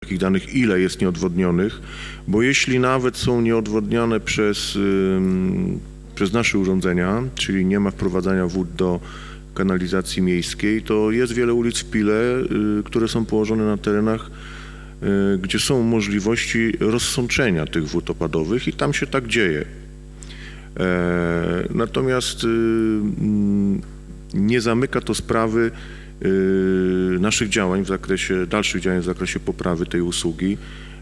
takich danych, ile jest nieodwodnionych, bo jeśli nawet są nieodwodnione przez, przez nasze urządzenia, czyli nie ma wprowadzania wód do kanalizacji miejskiej, to jest wiele ulic w Pile, y, które są położone na terenach, y, gdzie są możliwości rozsączenia tych wód opadowych i tam się tak dzieje. E, Natomiast y, mm, nie zamyka to sprawy naszych działań w zakresie, dalszych działań w zakresie poprawy tej usługi.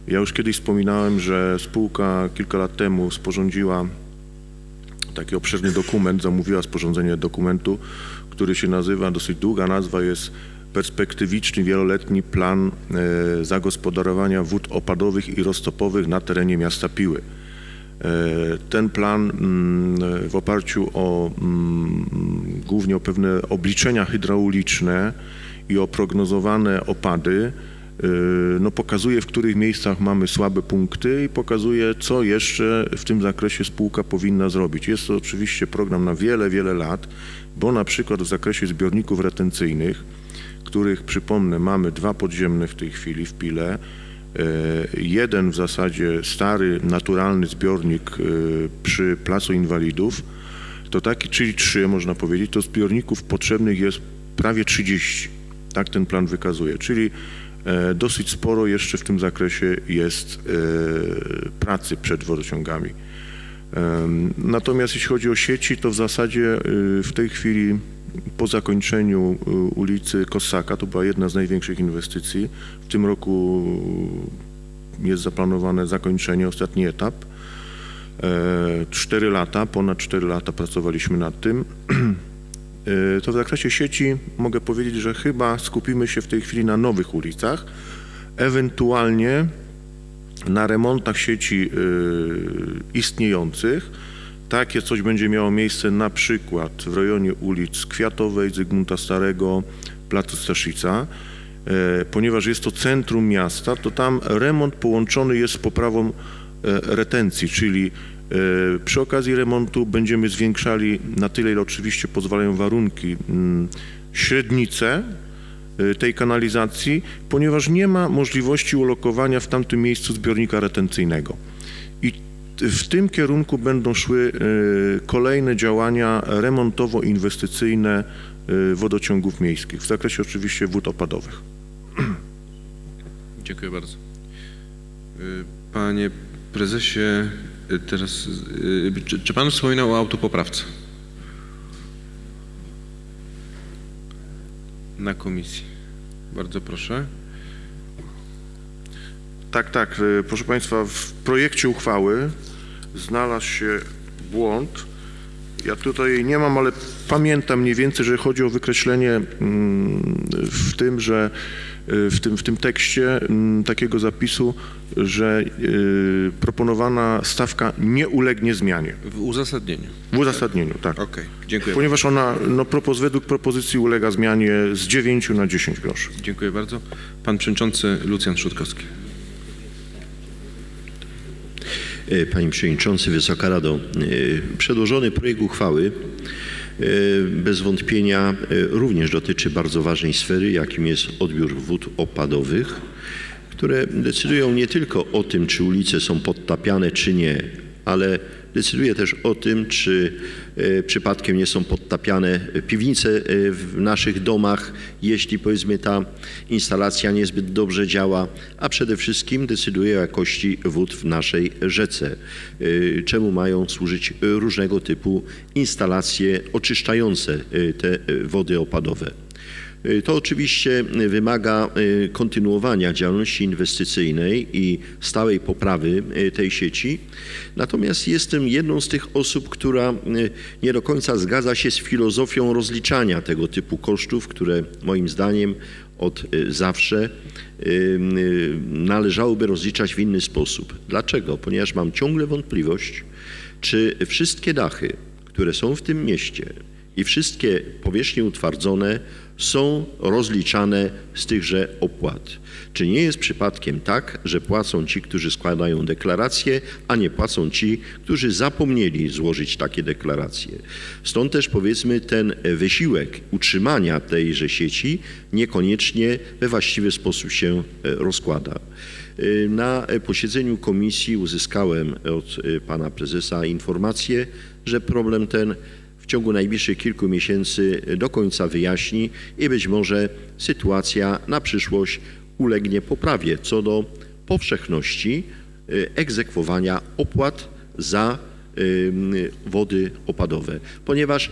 Ja już kiedyś wspominałem, że spółka kilka lat temu sporządziła taki obszerny dokument, zamówiła sporządzenie dokumentu, który się nazywa, dosyć długa nazwa jest Perspektywiczny wieloletni plan e, zagospodarowania wód opadowych i roztopowych na terenie miasta Piły. E, Ten plan mm, w oparciu o mm, głównie o pewne obliczenia hydrauliczne i o prognozowane opady y, no pokazuje, w których miejscach mamy słabe punkty i pokazuje, co jeszcze w tym zakresie spółka powinna zrobić. Jest to oczywiście program na wiele, wiele lat, bo na przykład w zakresie zbiorników retencyjnych, których przypomnę mamy dwa podziemne w tej chwili w Pile, e, jeden w zasadzie stary, naturalny zbiornik e, przy Placu Inwalidów, to taki, czyli trzy można powiedzieć, to zbiorników potrzebnych jest prawie 30. Tak ten plan wykazuje, czyli e, dosyć sporo jeszcze w tym zakresie jest e, pracy przed wodociągami. Natomiast jeśli chodzi o sieci, to w zasadzie w tej chwili po zakończeniu y, ulicy Kossaka, to była jedna z największych inwestycji, w tym roku jest zaplanowane zakończenie, ostatni etap. E, Cztery lata, ponad cztery lata pracowaliśmy nad tym. E, To w zakresie sieci mogę powiedzieć, że chyba skupimy się w tej chwili na nowych ulicach, ewentualnie na remontach sieci y, istniejących. Takie coś będzie miało miejsce na przykład w rejonie ulic Kwiatowej, Zygmunta Starego, Placu Staszica. E, Ponieważ jest to centrum miasta, to tam remont połączony jest z poprawą e, retencji, czyli e, przy okazji remontu będziemy zwiększali na tyle, ile oczywiście pozwalają warunki, mm, średnicę tej kanalizacji, ponieważ nie ma możliwości ulokowania w tamtym miejscu zbiornika retencyjnego. W tym kierunku będą szły y, kolejne działania remontowo-inwestycyjne y, wodociągów miejskich, w zakresie oczywiście wód opadowych. Dziękuję bardzo. Y, Panie prezesie, teraz czy, czy pan wspominał o autopoprawce? Na komisji. Bardzo proszę. Tak, tak. y, Proszę Państwa, w projekcie uchwały znalazł się błąd. Ja tutaj jej nie mam, ale pamiętam mniej więcej, że chodzi o wykreślenie mm, w tym, że y, w tym, w tym tekście mm, takiego zapisu, że y, proponowana stawka nie ulegnie zmianie. W uzasadnieniu. W uzasadnieniu, tak. Okej, dziękuję. Ponieważ ona no, propos, według propozycji ulega zmianie z 9 na 10 groszy. Dziękuję bardzo. Pan przewodniczący Lucjan Szutkowski. Panie Przewodniczący, Wysoka Rado, e, przedłożony projekt uchwały e, bez wątpienia e, również dotyczy bardzo ważnej sfery, jakim jest odbiór wód opadowych, które decydują nie tylko o tym, czy ulice są podtapiane, czy nie, ale decyduje też o tym, czy e, przypadkiem nie są podtapiane piwnice e, w naszych domach, jeśli powiedzmy ta instalacja niezbyt dobrze działa, a przede wszystkim decyduje o jakości wód w naszej rzece, e, czemu mają służyć różnego typu instalacje oczyszczające e, te e, wody opadowe. Y, To oczywiście wymaga y, kontynuowania działalności inwestycyjnej i stałej poprawy y, tej sieci. Natomiast jestem jedną z tych osób, która y, nie do końca zgadza się z filozofią rozliczania tego typu kosztów, które moim zdaniem od y, zawsze y, y, należałoby rozliczać w inny sposób. Dlaczego? Ponieważ mam ciągle wątpliwość, czy wszystkie dachy, które są w tym mieście, i wszystkie powierzchnie utwardzone są rozliczane z tychże opłat. Czy nie jest przypadkiem tak, że płacą ci, którzy składają deklaracje, a nie płacą ci, którzy zapomnieli złożyć takie deklaracje? Stąd też powiedzmy ten wysiłek utrzymania tejże sieci niekoniecznie we właściwy sposób się e, rozkłada. E, Na posiedzeniu komisji uzyskałem od e, pana prezesa informację, że problem ten ciągu najbliższych kilku miesięcy do końca wyjaśni i być może sytuacja na przyszłość ulegnie poprawie co do powszechności y, egzekwowania opłat za wody opadowe, ponieważ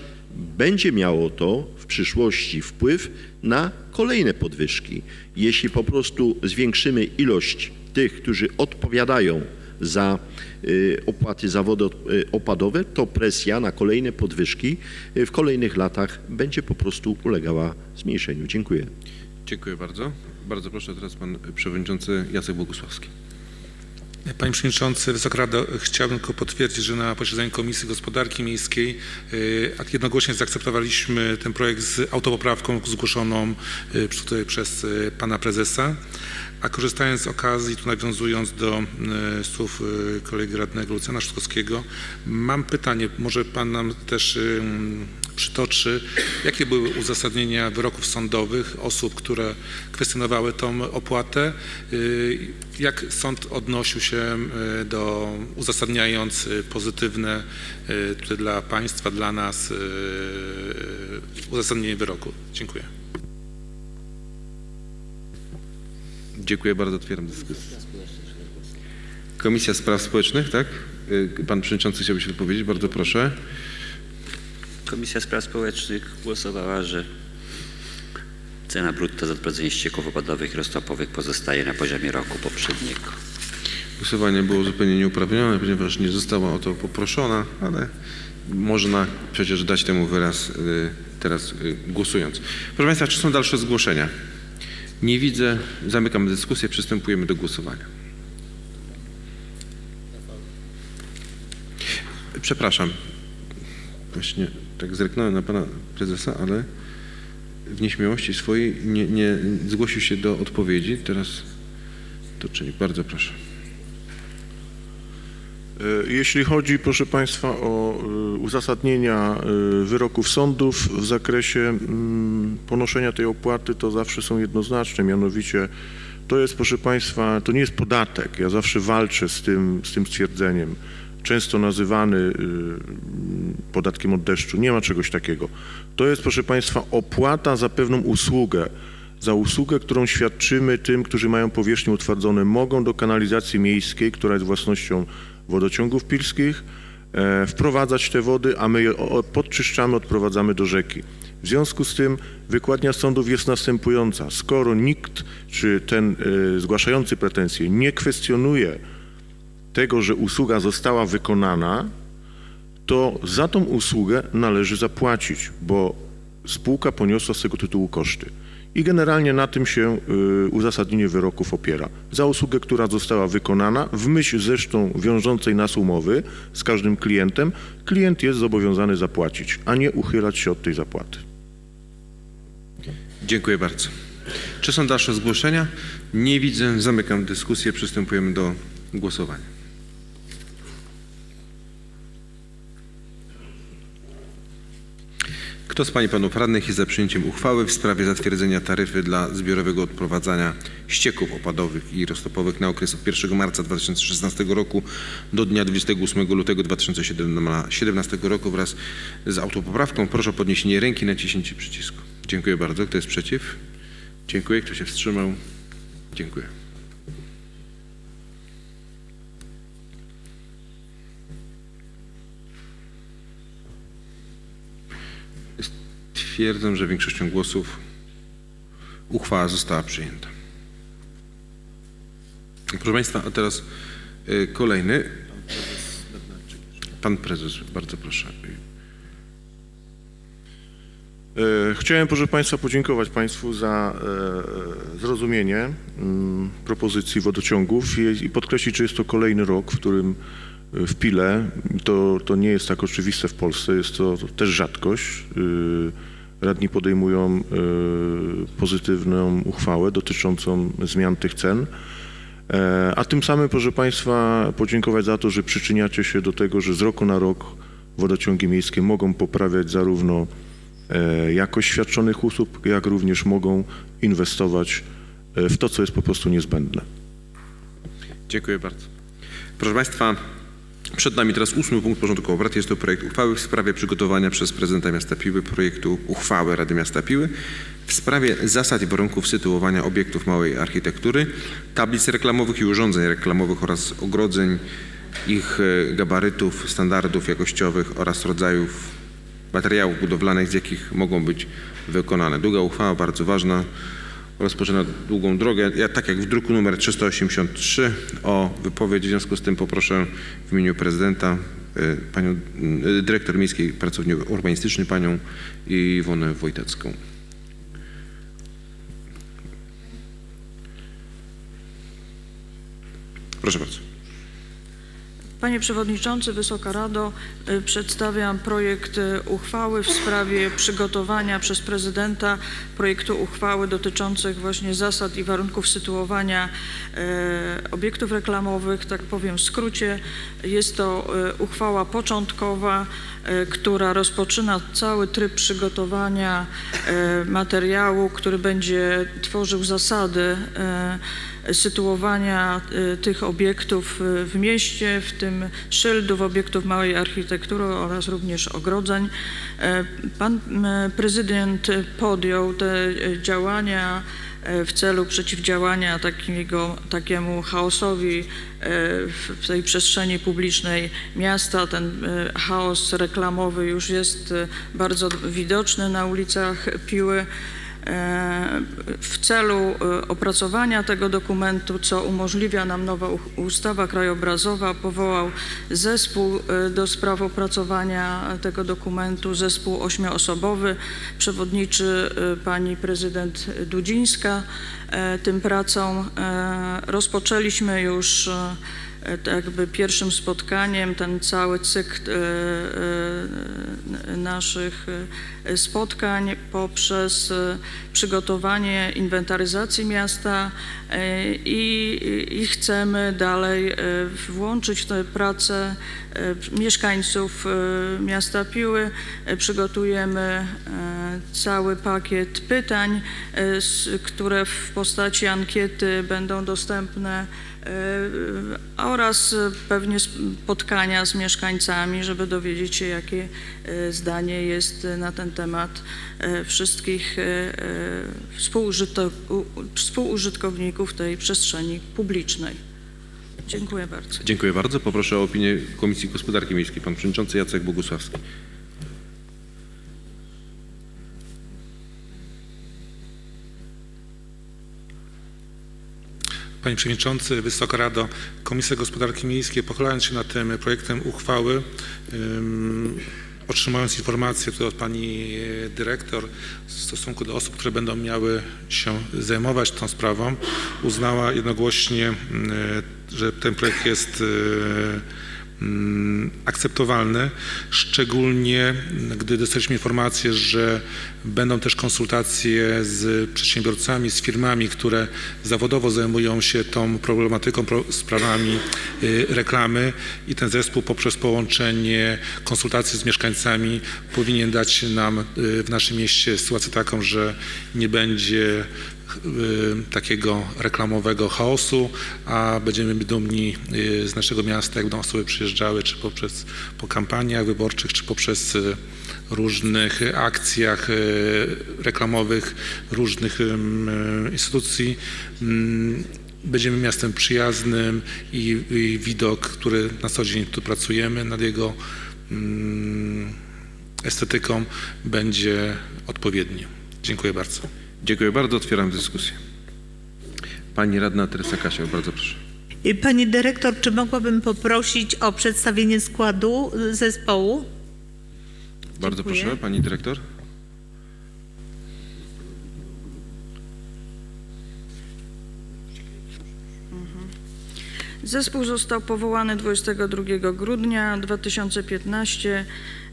będzie miało to w przyszłości wpływ na kolejne podwyżki. Jeśli po prostu zwiększymy ilość tych, którzy odpowiadają za y, opłaty za wodę y, opadowe, to presja na kolejne podwyżki y, w kolejnych latach będzie po prostu ulegała zmniejszeniu. Dziękuję. Dziękuję bardzo. Bardzo proszę teraz pan przewodniczący Jacek Bogusławski. Panie Przewodniczący, Wysoka Rado, chciałbym tylko potwierdzić, że na posiedzeniu Komisji Gospodarki Miejskiej y, jednogłośnie zaakceptowaliśmy ten projekt z autopoprawką zgłoszoną przy- tutaj przez y, pana prezesa. A korzystając z okazji, tu nawiązując do słów kolegi radnego Lucjana Szkowskiego, mam pytanie, może pan nam też przytoczy, jakie były uzasadnienia wyroków sądowych osób, które kwestionowały tą opłatę, y, jak sąd odnosił się y, do, uzasadniając y, pozytywne dla państwa, dla nas uzasadnienie wyroku. Dziękuję. Dziękuję bardzo. Otwieram dyskusję. Komisja Spraw Społecznych, tak? Pan przewodniczący chciałby się wypowiedzieć. Bardzo proszę. Komisja Spraw Społecznych głosowała, że cena brutto za odprowadzenie ścieków opadowych i roztopowych pozostaje na poziomie roku poprzedniego. Głosowanie było zupełnie nieuprawnione, ponieważ nie została o to poproszona, ale można przecież dać temu wyraz y, teraz y, głosując. Proszę Państwa, czy są dalsze zgłoszenia? Nie widzę. Zamykam dyskusję. Przystępujemy do głosowania. Przepraszam. Właśnie tak zerknąłem na pana prezesa, ale w nieśmiałości swojej nie, nie zgłosił się do odpowiedzi. Teraz to czyni. Bardzo proszę. E, Jeśli chodzi, proszę Państwa, o e, uzasadnienia e, wyroków sądów w zakresie mm, ponoszenia tej opłaty, to zawsze są jednoznaczne, mianowicie to jest, proszę Państwa, to nie jest podatek. Ja zawsze walczę z tym, z tym stwierdzeniem. Często nazywany y, podatkiem od deszczu. Nie ma czegoś takiego. To jest, proszę Państwa, opłata za pewną usługę. Za usługę, którą świadczymy tym, którzy mają powierzchnie utwardzone, mogą do kanalizacji miejskiej, która jest własnością wodociągów pilskich, e, wprowadzać te wody, a my je podczyszczamy, odprowadzamy do rzeki. W związku z tym wykładnia sądów jest następująca. Skoro nikt, czy ten e, zgłaszający pretensje nie kwestionuje tego, że usługa została wykonana, to za tą usługę należy zapłacić, bo spółka poniosła z tego tytułu koszty. I generalnie na tym się y, uzasadnienie wyroków opiera. Za usługę, która została wykonana, w myśl zresztą wiążącej nas umowy z każdym klientem, klient jest zobowiązany zapłacić, a nie uchylać się od tej zapłaty. Dziękuję bardzo. Czy są dalsze zgłoszenia? Nie widzę. Zamykam dyskusję. Przystępujemy do głosowania. Kto z Pań i Panów Radnych jest za przyjęciem uchwały w sprawie zatwierdzenia taryfy dla zbiorowego odprowadzania ścieków opadowych i roztopowych na okres od 1 marca 2016 roku do dnia 28 lutego 2017 roku wraz z autopoprawką? Proszę o podniesienie ręki i naciśnięcie przycisku. Dziękuję bardzo. Kto jest przeciw? Dziękuję. Kto się wstrzymał? Dziękuję. Stwierdzam, że większością głosów uchwała została przyjęta. Proszę Państwa, a teraz y, kolejny. Pan prezes, bardzo proszę. E, Chciałem, proszę Państwa, podziękować Państwu za e, zrozumienie mm, propozycji wodociągów i- i podkreślić, że jest to kolejny rok, w którym w Pile. To, to nie jest tak oczywiste w Polsce, jest to też rzadkość. Radni podejmują y, pozytywną uchwałę dotyczącą zmian tych cen. E, A tym samym, proszę Państwa, podziękować za to, że przyczyniacie się do tego, że z roku na rok wodociągi miejskie mogą poprawiać zarówno e, jakość świadczonych usług, jak również mogą inwestować e, w to, co jest po prostu niezbędne. Dziękuję bardzo. Proszę Państwa, przed nami teraz ósmy punkt porządku obrad. Jest to projekt uchwały w sprawie przygotowania przez prezydenta miasta Piły projektu uchwały Rady Miasta Piły w sprawie zasad i warunków sytuowania obiektów małej architektury, tablic reklamowych i urządzeń reklamowych oraz ogrodzeń, ich e, gabarytów, standardów jakościowych oraz rodzajów materiałów budowlanych, z jakich mogą być wykonane. Długa uchwała, bardzo ważna rozpoczyna długą drogę. Ja tak jak w druku numer 383 o wypowiedź, w związku z tym poproszę w imieniu prezydenta y, panią y, dyrektor miejskiej pracowni urbanistycznej panią Iwonę Wojtecką. Proszę bardzo. Panie Przewodniczący, Wysoka Rado, y, przedstawiam projekt y, uchwały w sprawie przygotowania przez prezydenta projektu uchwały dotyczących właśnie zasad i warunków sytuowania y, obiektów reklamowych, tak powiem w skrócie. Jest to uchwała początkowa, która rozpoczyna cały tryb przygotowania materiału, który będzie tworzył zasady sytuowania y, tych obiektów y, w mieście, w tym szyldów, obiektów małej architektury oraz również ogrodzeń. E, Pan m, prezydent podjął te y, działania e, w celu przeciwdziałania takiego, takiemu chaosowi e, w tej przestrzeni publicznej miasta. Ten e, chaos reklamowy już jest e, bardzo widoczny na ulicach Piły. W celu e, opracowania tego dokumentu, co umożliwia nam nowa ustawa krajobrazowa, powołał zespół e, do spraw opracowania tego dokumentu, zespół ośmioosobowy. Przewodniczy e, pani prezydent Dudzińska tym pracom. Rozpoczęliśmy już jakby pierwszym spotkaniem ten cały cykl e, e, naszych e, spotkań poprzez e, przygotowanie inwentaryzacji miasta e, i, i chcemy dalej e, włączyć tę pracę e, mieszkańców e, miasta Piły. E, Przygotujemy e, cały pakiet pytań, e, które w postaci ankiety będą dostępne e, oraz e, pewnie spotkania z mieszkańcami, żeby dowiedzieć się, jakie e, zdanie jest na ten temat e, wszystkich e, e, współużytkowników tej przestrzeni publicznej. Dziękuję bardzo. Dziękuję bardzo. Poproszę o opinię Komisji Gospodarki Miejskiej. Pan Przewodniczący Jacek Bogusławski. Panie Przewodniczący, Wysoka Rado, Komisja Gospodarki Miejskiej pochylając się nad tym projektem uchwały, ym, otrzymując informację tutaj od Pani e, Dyrektor w stosunku do osób, które będą miały się zajmować tą sprawą, uznała jednogłośnie, e, że ten projekt jest mm, akceptowalny, szczególnie gdy dostaliśmy informację, że będą też konsultacje z przedsiębiorcami, z firmami, które zawodowo zajmują się tą problematyką, pro, sprawami y, reklamy. I ten zespół poprzez połączenie konsultacji z mieszkańcami powinien dać nam y, w naszym mieście sytuację taką, że nie będzie takiego reklamowego chaosu, a będziemy dumni y, z naszego miasta, jak będą osoby przyjeżdżały, czy poprzez po kampaniach wyborczych, czy poprzez y, różnych akcjach y, reklamowych różnych y, instytucji. Mm, Będziemy miastem przyjaznym i, i widok, który na co dzień tu pracujemy nad jego mm, estetyką, będzie odpowiedni. Dziękuję bardzo. Dziękuję bardzo. Otwieram dyskusję. Pani radna Teresa Kasia, bardzo proszę. Pani dyrektor, czy mogłabym poprosić o przedstawienie składu zespołu? Bardzo Dziękuję. proszę, pani dyrektor. Zespół został powołany 22 grudnia 2015.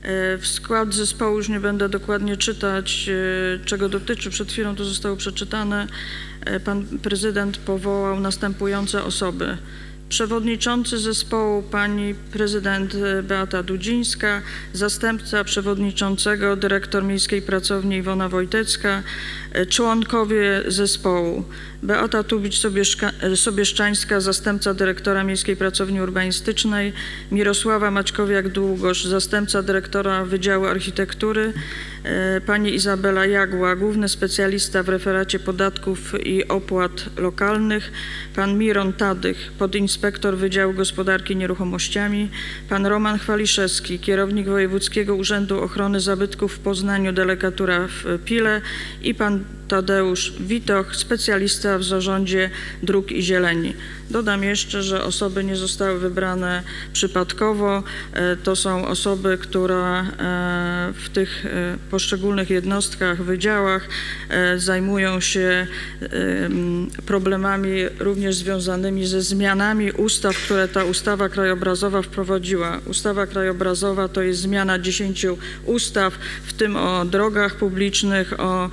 E, W skład zespołu już nie będę dokładnie czytać, e, czego dotyczy. Przed chwilą to zostało przeczytane. E, Pan prezydent powołał następujące osoby. Przewodniczący zespołu pani prezydent e, Beata Dudzińska, zastępca przewodniczącego dyrektor Miejskiej Pracowni Iwona Wojtecka, e, członkowie zespołu. Beata Tubicz-Sobieszczańska, zastępca dyrektora Miejskiej Pracowni Urbanistycznej, Mirosława Maćkowiak-Długosz, zastępca dyrektora Wydziału Architektury, pani Izabela Jagła, główny specjalista w referacie podatków i opłat lokalnych, pan Miron Tadych, podinspektor Wydziału Gospodarki Nieruchomościami, pan Roman Chwaliszewski, kierownik Wojewódzkiego Urzędu Ochrony Zabytków w Poznaniu, delegatura w Pile. I pan Tadeusz Witoch, specjalista w zarządzie dróg i zieleni. Dodam jeszcze, że osoby nie zostały wybrane przypadkowo. E, To są osoby, które w tych e, poszczególnych jednostkach, wydziałach e, zajmują się em, problemami również związanymi ze zmianami ustaw, które ta ustawa krajobrazowa wprowadziła. Ustawa krajobrazowa to jest zmiana 10 ustaw, w tym o drogach publicznych, o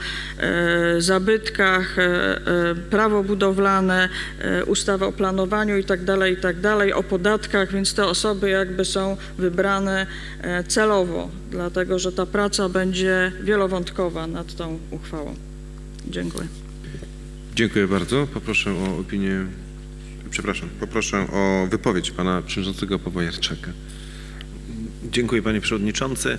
zabytkach, e, e, prawo budowlane, e, ustawa o planowaniu i tak dalej, i tak o podatkach, więc te osoby jakby są wybrane celowo, dlatego że ta praca będzie wielowątkowa nad tą uchwałą. Dziękuję. Dziękuję bardzo. Poproszę o opinię, przepraszam, poproszę o wypowiedź pana przewodniczącego Pawła Jarczaka. Dziękuję panie przewodniczący.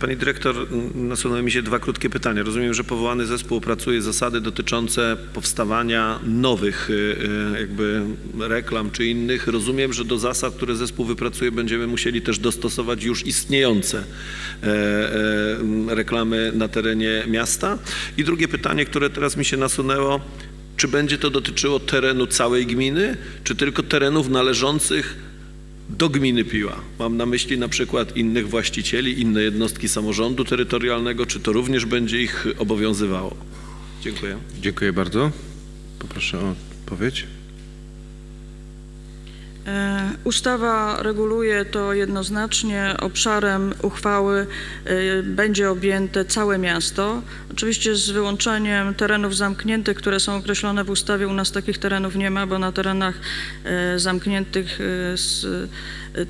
Pani dyrektor, nasunęły mi się dwa krótkie pytania. Rozumiem, że powołany zespół opracuje zasady dotyczące powstawania nowych y, y, jakby reklam czy innych. Rozumiem, że do zasad, które zespół wypracuje będziemy musieli też dostosować już istniejące e, e, reklamy na terenie miasta. I drugie pytanie, które teraz mi się nasunęło. Czy będzie to dotyczyło terenu całej gminy, czy tylko terenów należących do gminy Piła. Mam na myśli na przykład innych właścicieli, inne jednostki samorządu terytorialnego, czy to również będzie ich obowiązywało? Dziękuję. Dziękuję bardzo. Poproszę o odpowiedź. E, Ustawa reguluje to jednoznacznie. Obszarem uchwały e, będzie objęte całe miasto. Oczywiście z wyłączeniem terenów zamkniętych, które są określone w ustawie. U nas takich terenów nie ma, bo na terenach e, zamkniętych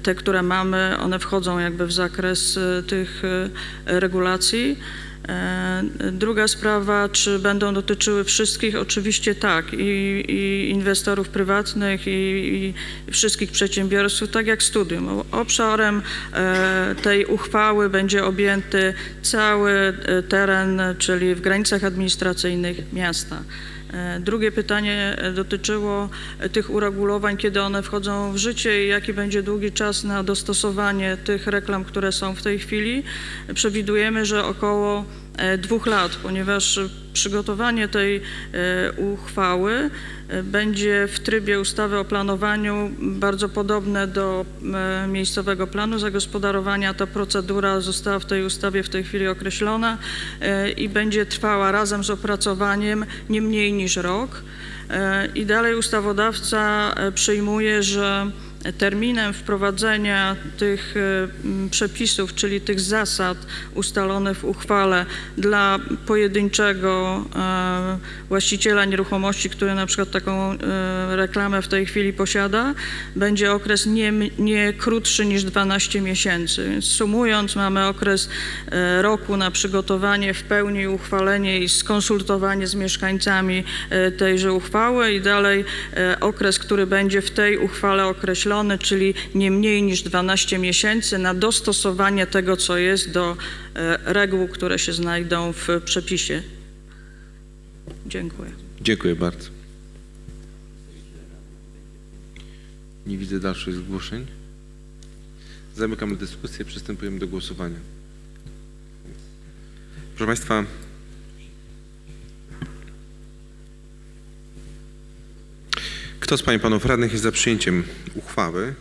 te, które mamy, one wchodzą jakby w zakres tych regulacji. E, Druga sprawa, czy będą dotyczyły wszystkich? Oczywiście tak, i, i inwestorów prywatnych, i, i wszystkich przedsiębiorców, tak jak studium. Obszarem e, tej uchwały będzie objęty cały e, teren, czyli w granicach administracyjnych miasta. E, Drugie pytanie e, dotyczyło e, tych uregulowań, kiedy one wchodzą w życie i jaki będzie długi czas na dostosowanie tych reklam, które są w tej chwili. Przewidujemy, że około dwóch lat, ponieważ przygotowanie tej uchwały będzie w trybie ustawy o planowaniu bardzo podobne do e, miejscowego planu zagospodarowania. Ta procedura została w tej ustawie w tej chwili określona e, i będzie trwała razem z opracowaniem nie mniej niż rok. E, I dalej ustawodawca przyjmuje, że terminem wprowadzenia tych e, przepisów, czyli tych zasad ustalonych w uchwale dla pojedynczego e, właściciela nieruchomości, który na przykład taką e, reklamę w tej chwili posiada, będzie okres nie, nie krótszy niż 12 miesięcy. Więc sumując, mamy okres roku na przygotowanie w pełni, uchwalenie i skonsultowanie z mieszkańcami tejże uchwały i dalej okres, który będzie w tej uchwale określony, czyli nie mniej niż 12 miesięcy na dostosowanie tego, co jest do e, reguł, które się znajdą w przepisie. Dziękuję. Dziękuję bardzo. Nie widzę dalszych zgłoszeń. Zamykamy dyskusję, przystępujemy do głosowania. Proszę Państwa, kto z Pań i Panów Radnych jest za przyjęciem uchwały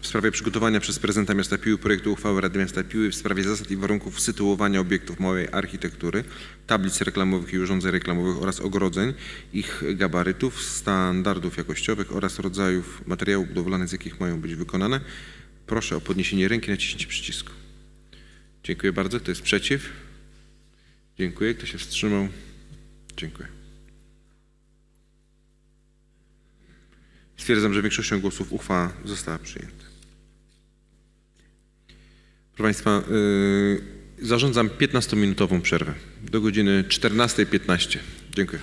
w sprawie przygotowania przez prezydenta miasta Piły projektu uchwały Rady Miasta Piły w sprawie zasad i warunków sytuowania obiektów małej architektury, tablic reklamowych i urządzeń reklamowych oraz ogrodzeń, ich gabarytów, standardów jakościowych oraz rodzajów materiałów budowlanych, z jakich mają być wykonane. Proszę o podniesienie ręki i naciśnięcie przycisku. Dziękuję bardzo. Kto jest przeciw? Dziękuję. Kto się wstrzymał? Dziękuję. Stwierdzam, że większością głosów uchwała została przyjęta. Proszę Państwa, yy, zarządzam 15-minutową przerwę do godziny 14.15. Dziękuję.